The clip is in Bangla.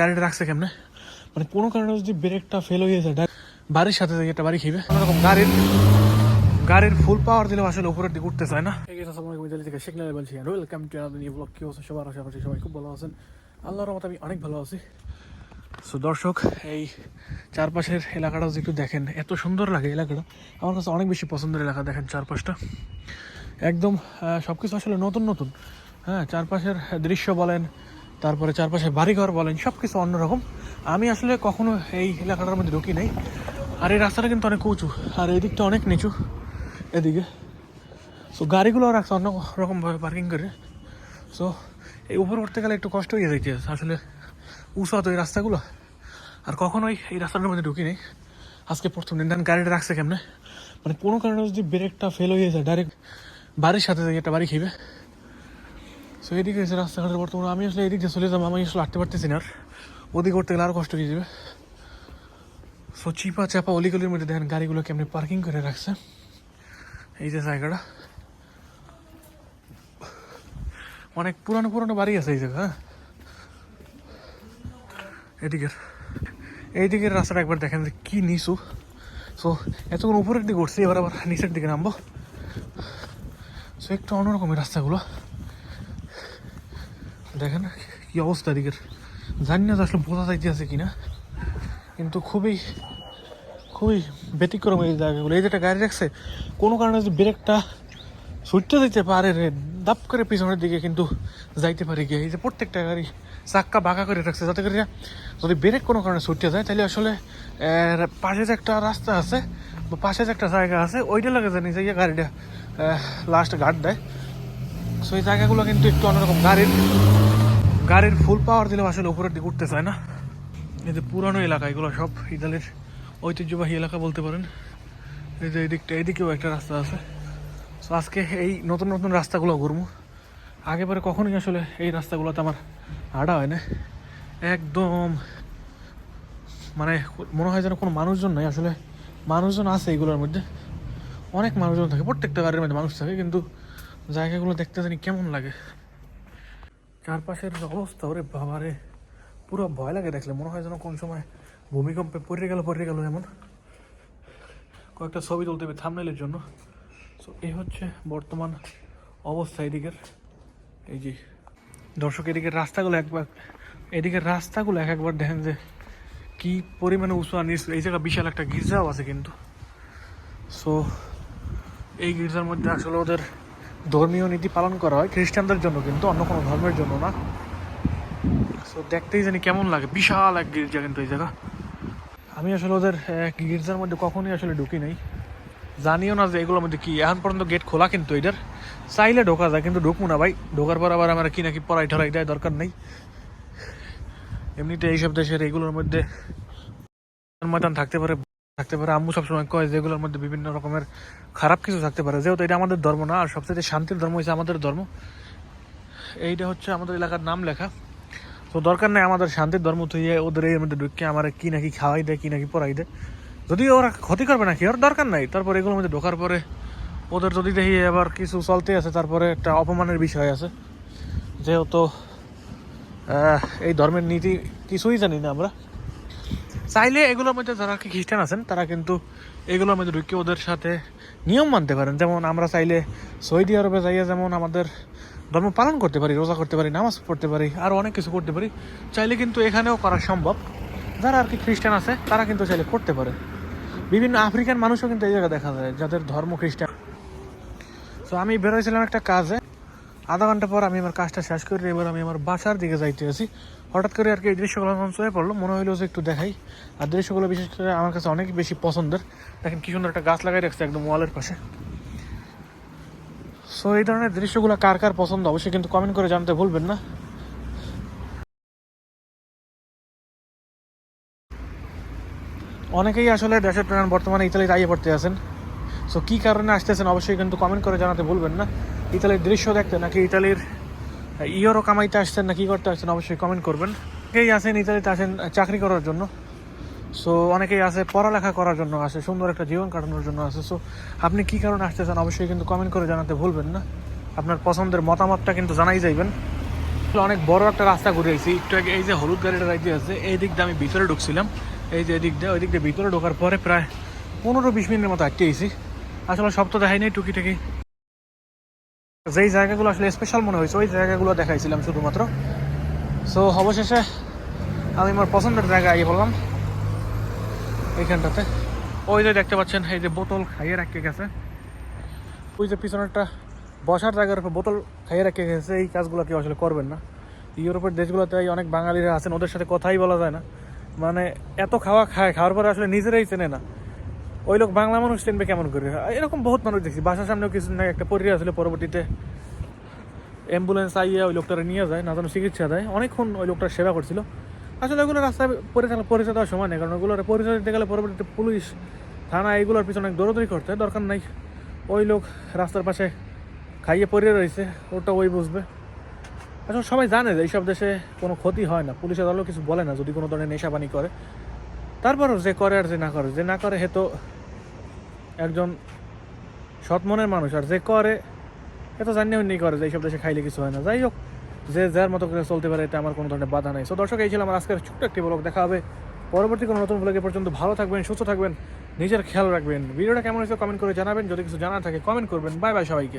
গাড়িটা রাখছে কেমনে? মানে কোনো কারণে যদি ব্রেকটা ফেল হয়ে যায় বাড়ির সাথে একটা বাড়ি খেবে এরকম গাড়ির গাড়ির ফুল পাওয়ার দিলেও আসলে উপরের দিকে উঠতে চায় না? এই ইতালি থেকে শেখ নালে বলছি। Welcome to another new blog হচ্ছে সবার সবাই খুব ভালো আছেন। আল্লাহর রহমতে আমি অনেক ভালো আছি। সো দর্শক, এই চারপাশের এলাকাটা যদি একটু দেখেন, এত সুন্দর লাগে এলাকাটা। আমার কাছে অনেক বেশি পছন্দের এলাকা, দেখেন চারপাশটা। একদম সব কিছু আসলে নতুন নতুন। হ্যাঁ চারপাশের দৃশ্য বলেন তারপরে চারপাশে বাড়িঘর বলেন সব কিছু অন্যরকম। আমি আসলে কখনো এই এলাকাটার মধ্যে ঢুকি নাই। আর এই রাস্তাটা কিন্তু অনেক উঁচু, আর এই দিকটা অনেক নিচু এদিকে। সো গাড়িগুলো রাখছে অন্য রকমভাবে পার্কিং করে। সো এই উপরে উঠতে গেলে একটু কষ্ট হয়ে যাইতে আসলে উঁচু তো এই রাস্তাগুলো। আর কখনোই এই রাস্তাটার মধ্যে ঢুকি নেই। আজকে প্রথম দিন। গাড়িটা রাখছে কেমনে? মানে কোনো কারণে যদি ব্রেকটা ফেল হয়ে যায় ডাইরেক্ট বাড়ির সাথে একটা বাড়ি খেবে সো এদিকে এসে রাস্তাঘাটের বর্তমানে আমি আসলে এদিক চলে যাব, আমি আসলে হাঁটতে পারতেছি না আর। ওদিক করতে গেলে আরও কষ্ট হয়ে যাবে। সো চিপা চাপা অলিগলির মধ্যে দেখেন গাড়িগুলো কেমনি পার্কিং করে রাখছে। এই যে জায়গাটা। অনেক পুরানো পুরানো বাড়ি আছে এই জায়গা হ্যাঁ? এদিকের। এইদিকের রাস্তাটা একবার দেখেন যে কী নিচু। সো এতক্ষণ উপরের দিকে উঠছি, এবার আবার নিচের দিকে নামবো। সো একটু অন্যরকমের রাস্তাগুলো। দেখেন কি অবস্থা এদিকের। জানি না আসলে বোঝা যাইতে আছে কিনা, কিন্তু খুবই খুবই ব্যতিক্রম এই জায়গাগুলো। এই যেটা গাড়ি রাখছে, কোনো কারণে যদি ব্রেকটা ছুটতে দিতে পারে রে, দাপ করে পিছনের দিকে কিন্তু যাইতে পারে গিয়ে। এই যে প্রত্যেকটা গাড়ি চাক্কা বাঁকা করে রাখছে, যাতে করে যদি ব্রেক কোনো কারণে ছুটতে যায়, তাহলে আসলে পাশে যে একটা রাস্তা আছে, বা পাশে যে একটা জায়গা আছে ওইটা লাগে জানি যে গাড়িটা লাস্ট গার্ড দেয়। সো এই জায়গাগুলো কিন্তু একটু অন্যরকম। গাড়ির গাড়ির ফুল পাওয়ার দিলেও আসলে উপরের দিকে উঠতে চায় না? এই যে পুরানো এলাকা, এগুলো সব ইতালির ঐতিহ্যবাহী এলাকা বলতে পারেন। এই যে এদিকটা, এদিকেও একটা রাস্তা আছে। সো আজকে এই নতুন নতুন রাস্তাগুলো ঘুরবো। আগেবারে কখনোই আসলে এই রাস্তাগুলোতে আমার আড়া হয় না। একদম মানে মনে হয় যেন কোনো মানুষজন নাই, আসলে মানুষজন আছে এইগুলোর মধ্যে। অনেক মানুষজন থাকে, প্রত্যেকটা গাড়ির মধ্যে মানুষ থাকে, কিন্তু জায়গাগুলো দেখতে জানি কেমন লাগে। চারপাশের অবস্থা, ওরে বাবারে। পুরো ভয় লাগে দেখলে, মনে হয় যেন কোন সময় ভূমিকম্পে পড়ে গেল পড়ে গেল এমন। কয়েকটা ছবি তুলতে হবে থামনেলের জন্য। সো এই হচ্ছে বর্তমান অবস্থা এদিকের। এই যে, দর্শক, এদিকের রাস্তাগুলো একবার, এদিকের রাস্তাগুলো এক একবার দেখেন যে কি পরিমাণে উঁচু আর নিচু। এই জায়গা বিশাল একটা গির্জাও আছে কিন্তু। সো এই গির্জার মধ্যে আসলে ওদের ধর্মীয় নীতি পালন করা হয়, খ্রিস্টানদের জন্য কিন্তু, অন্য কোনো ধর্মের জন্য না। সো দেখতেই জানি কেমন লাগে, বিশাল এক গির্জা কিন্তু এই জায়গা। আমি আসলে ওদের গির্জার মধ্যে কখনোই আসলে ঢুকি নাই। জানিও না যে এগুলোর মধ্যে কি, এখন পর্যন্ত গেট খোলা কিন্তু এটার চাইলে ঢোকা যায়, কিন্তু ঢুকবো না ভাই। ঢোকার পর আবার আমার কি নাকি পড়াই ঠরাই দেয় দরকার নেই। এমনিতে এইসব দেশের এগুলোর মধ্যে ময়দান থাকতে পারে। থাকতে পারে। আম্মু সবসময় কয় যেগুলোর মধ্যে বিভিন্ন রকমের খারাপ কিছু থাকতে পারে। যেহেতু এটা আমাদের ধর্ম না, আর সবচেয়ে শান্তির ধর্ম হচ্ছে আমাদের ধর্ম। এইটা হচ্ছে আমাদের এলাকার নাম লেখা। তো দরকার নেই আমাদের শান্তির ধর্ম তুই ওদের এর মধ্যে ঢুকে আমার কি নাকি খাওয়াই দেয়, কি নাকি পড়াই দেয়। যদি ওরা ক্ষতি করবে নাকি, ওর দরকার নাই। তারপর এগুলোর মধ্যে ঢোকার পরে ওদের যদি দেখি আবার কিছু চলতে আছে, তারপরে একটা অপমানের বিষয় আছে। যেহেতু এই ধর্মের নীতি কিছুই জানি না আমরা। চাইলে এগুলোর মধ্যে যারা খ্রিস্টান আছেন, তারা কিন্তু এগুলোর মধ্যে ঢুকে ওদের সাথে নিয়ম মানতে পারেন। যেমন আমরা চাইলে সৌদি আরবে যাইয়া যেমন আমাদের ধর্ম পালন করতে পারি, রোজা করতে পারি, নামাজ পড়তে পারি, আর অনেক কিছু করতে পারি, চাইলে কিন্তু এখানেও করা সম্ভব। যারা আর কি খ্রিস্টান আছে, তারা কিন্তু চাইলে করতে পারে। বিভিন্ন আফ্রিকান মানুষও কিন্তু এই জায়গায় দেখা যায়, যাদের ধর্ম খ্রিস্টান। তো আমি বেরোয়ছিলাম একটা কাজে। আধা ঘণ্টা পর আমি আমার কাজটা শেষ করে, এবার আমি আমার বাসার দিকে যাইতে আছি হঠাৎ করে আর কি এই দৃশ্যগুলো যখন চয়ে পড়ল। মনে হইল যে একটু দেখাই। আর দৃশ্যগুলো বিশেষ করে আমার কাছে অনেক বেশি পছন্দের। দেখেন কি সুন্দর একটা গাছ লাগাই রাখছে একদম ওয়ালের পাশে। সো এই ধরনের দৃশ্যগুলো কার কার পছন্দ অবশ্যই কিন্তু কমেন্ট করে জানতে ভুলবেন না। অনেকেই আসলে দেশের প্রাণ বর্তমানে ইতালিতে আইয়ে পড়তে আছেন। সো কী কারণে আসতেছেন অবশ্যই কিন্তু কমেন্ট করে জানাতে ভুলবেন না। ইতালির দৃশ্য দেখতে নাকি ইতালির ইয়েরও কামাইতে আসছেন না, কী করতে আসছেন অবশ্যই কমেন্ট করবেন। অনেকেই আসেন ইতালিতে আসেন চাকরি করার জন্য। সো অনেকেই আছে, পড়ালেখা করার জন্য আসে সুন্দর একটা জীবন কাটানোর জন্য আসে সো আপনি কী কারণে আসতেছেন অবশ্যই কিন্তু কমেন্ট করে জানাতে ভুলবেন না। আপনার পছন্দের মতামতটা কিন্তু জানাই যাইবেন। অনেক বড় একটা রাস্তা ঘুরে এসেছি একটু আগে এই যে হলুদ গাড়িটা রাইতে আছে, এই দিক দিয়ে আমি ভিতরে ঢুকছিলাম। এই যে এদিক দিয়ে ওই দিক দিয়ে ভিতরে ঢোকার পরে প্রায় পনেরো বিশ মিনিটের মতো আটকে এসেছি আসলে সব তো দেখাই নাই, টুকিটাকি। যেই জায়গাগুলো আসলে স্পেশাল মনে হয়েছে, ওই জায়গাগুলো দেখাইছিলাম শুধুমাত্র। সো অবশেষে আমি আমার পছন্দের জায়গায় আগে বললাম, এইখানটাতে। ওই যে দেখতে পাচ্ছেন, এই যে বোতল খাইয়ে রাখতে গেছে। ওই যে পিছনে একটা বসার জায়গার উপর বোতল খাইয়ে রাখতে গেছে, এই কাজগুলো কেউ আসলে করবেন না। ইউরোপের দেশগুলোতে অনেক বাঙালিরা আছেন, ওদের সাথে কথাই বলা যায় না। মানে এত খাওয়া খায়, খাওয়ার পরে আসলে নিজেরাই চেনে না। ওই লোক বাংলা মানুষ চিনবে কেমন করে? এরকম বহুত মানুষ দেখছি। বাসার সামনেও কিছু না, একটা পরিবার আসলে পরবর্তীতে অ্যাম্বুলেন্স আইয়ে ওই লোকটারে নিয়ে যায়, না যেন চিকিৎসা দেয়। অনেকক্ষণ ওই লোকটার সেবা করছিল। আসলে ওগুলো রাস্তায় পরিচালনা, পরিচয় দেওয়ার সময় নেই, কারণ ওগুলোর পরিচয় দিতে গেলে পরবর্তীতে পুলিশ, থানা এইগুলোর পিছনে অনেক দৌড়দৌড়ি করতে দরকার নাই। ওই লোক রাস্তার পাশে খাইয়ে পড়ে রয়েছে, ওটা ওই বুঝবে। আসলে সবাই জানে যে এইসব দেশে কোনো ক্ষতি হয় না। পুলিশের দলও কিছু বলে না, যদি কোনো ধরনের নেশাবানি করে। তারপরও যে করে আর যে না করে, যে না করে হে তো একজন সৎ মনের মানুষ, আর যে করে, এ তো জানিয়ে নেই করে যে এইসব দেশে খাইলে কিছু হয় না। যাই হোক, যে যার মতো করে চলতে পারে, এটা আমার কোনো ধরনের বাধা নেই। সো দর্শক, এই ছিল আমার আজকের ছোট্ট একটি ব্লগ দেখা হবে পরবর্তী কোনো নতুন ব্লগে পর্যন্ত। ভালো থাকবেন, সুস্থ থাকবেন, নিজের খেয়াল রাখবেন। ভিডিওটা কেমন হয়েছে কমেন্ট করে জানাবেন। যদি কিছু জানা থাকে কমেন্ট করবেন। বাই বাই সবাইকে।